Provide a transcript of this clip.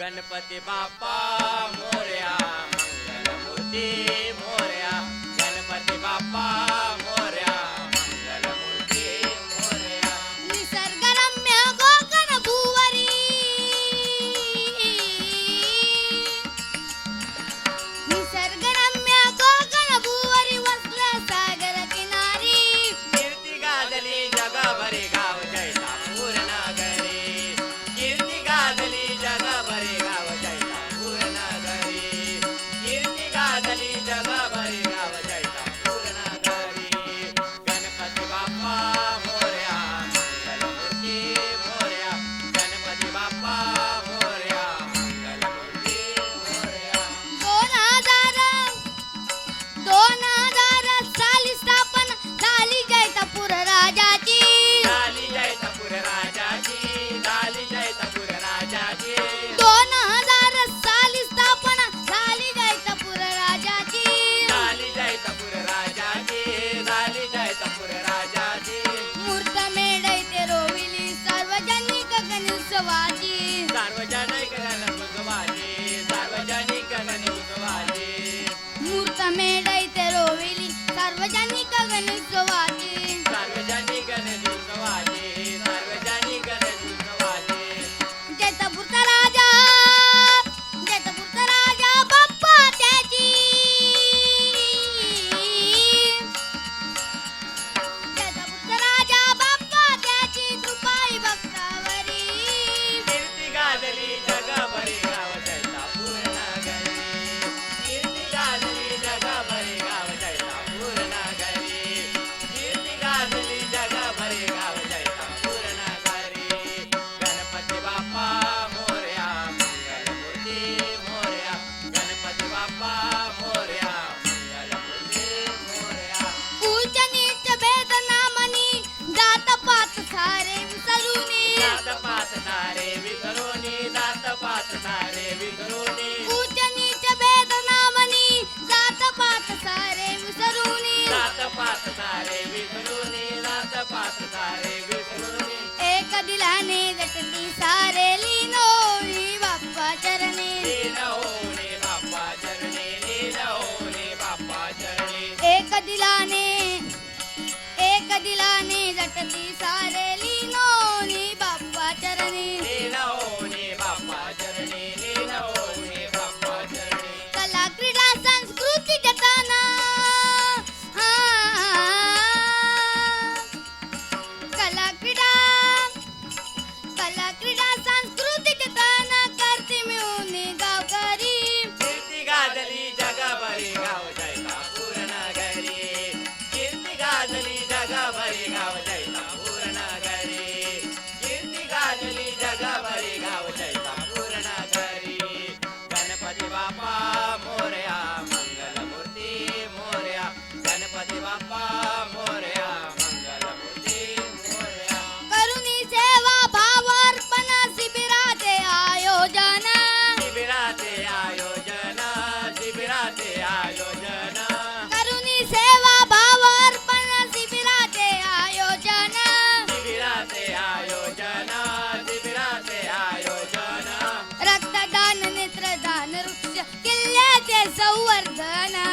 गणपति बापा मोरपति मोर्या गणपति बापा गणेश गणेश फुलाने झटती सारेली नोळी बाप्पा चरणे. एक दिलाने एक दिलाने झटती सारेली Lana.